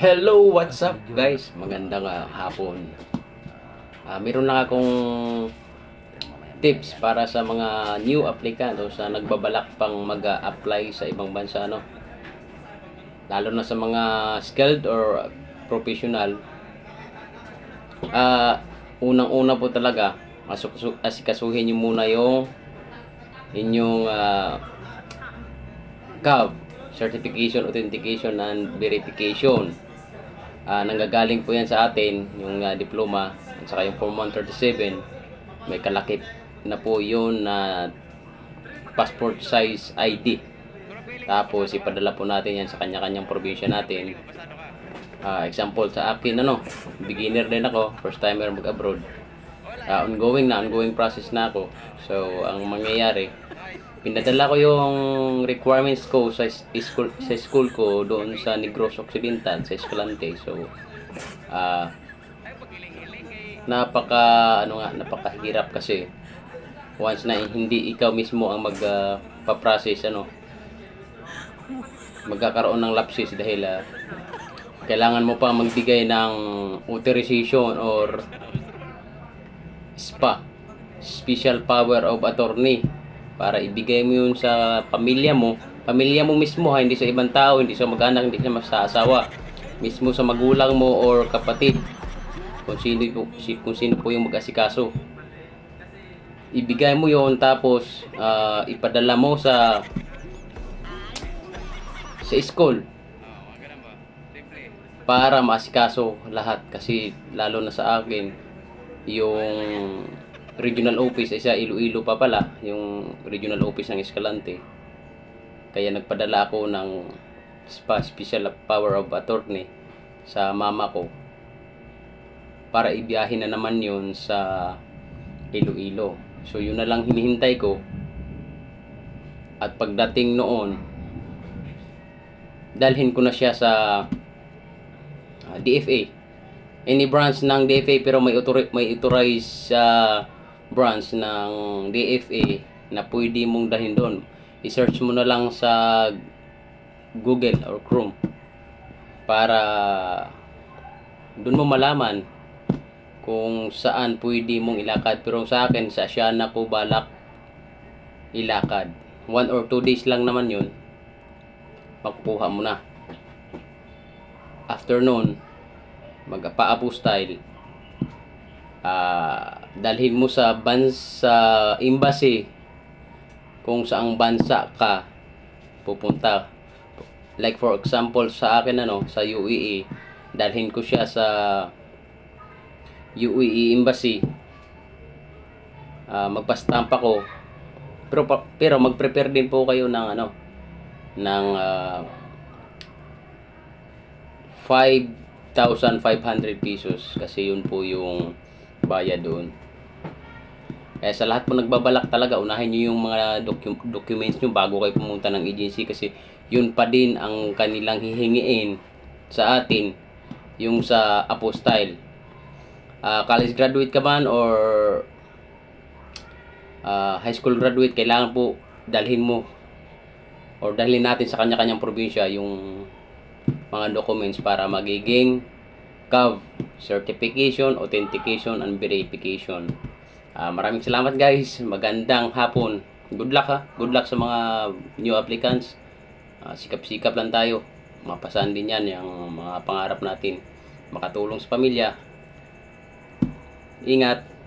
Hello, what's up guys? Magandang ah, hapon. Ah, meron lang akong tips para sa mga new applicant o sa nagbabalak pang mag-apply sa ibang bansa no. Lalo na sa mga skilled or professional. Ah, unang-una po talaga, asikasuhin niyo muna yung inyong ah, CAV, Certification, Authentication, and Verification. Ah, nanggagaling po yan sa atin, yung ah, diploma, at saka yung Form 137. May kalakip na po yun na passport size ID. Tapos ipadala po natin yan sa kanya-kanyang probinsya natin. Ah, example sa akin ano, beginner din ako, first timer mag-abroad. Ah, ongoing na, ongoing process na ako. So, ang mangyayari, pinadala ko yung requirements ko sa school sa school ko doon sa Negros Occidental sa Escalante. So ah napaka ano nga napakahirap kasi once na hindi ikaw mismo ang mag ah, ano magkakaroon ng lapses dahil ah, kailangan mo pa magbigay ng authorization or SPA special power of attorney para ibigay mo yun sa pamilya mo. Pamilya mo mismo ha? Hindi sa ibang tao hindi sa mag-anak hindi sa sa asawa mismo sa magulang mo or kapatid. Kung sino po kung sino po yung mag-asikaso. Ibigay mo yon tapos ah, ipadala mo sa sa school. Para maasikaso lahat. Kasi lalo na sa akin yung regional office ay sa Iloilo pa pala yung regional office ng Escalante. Kaya nagpadala ako ng special power of attorney sa mama ko para ibiyahin na naman yun sa Iloilo. So yun na lang hinihintay ko. At pagdating noon dalhin ko na siya sa ah, DFA any branch ng DFA pero may authori- may authorized sa branch ng DFA na pwede mong dalhin doon. I-search mo na lang sa Google or Chrome para doon mo malaman kung saan pwede mong ilakad. Pero sa akin, sa Asiana ko balak ilakad. One or two days lang naman yun. Makukuha mo na. After nun, mag-apostyle ah dalhin mo sa bansa embassy. Kung saang bansa ka pupunta. Like for example sa akin ano sa UAE dalhin ko siya sa UAE embassy. Ah magpastamp ako. Pero pero mag-prepare din po kayo ng ano ng ah, 5,500 pesos. Kasi yun po yung bayad doon. Kaya sa lahat po nagbabalak talaga, unahin nyo yung mga docu- documents nyo bago kayo pumunta ng agency kasi yun pa din ang kanilang hihingiin sa atin yung sa apostyle. Ah, college graduate ka man or ah, high school graduate, kailangan po dalhin mo or dalhin natin sa kanya-kanyang probinsya yung mga documents para magiging CAV, Certification, Authentication, and Verification. Ah, maraming salamat guys. Magandang hapon. Good luck ha. Good luck sa mga new applicants. Ah, sikap-sikap lang tayo. Mapasan din yan yung mga pangarap natin. Makatulong sa pamilya. Ingat.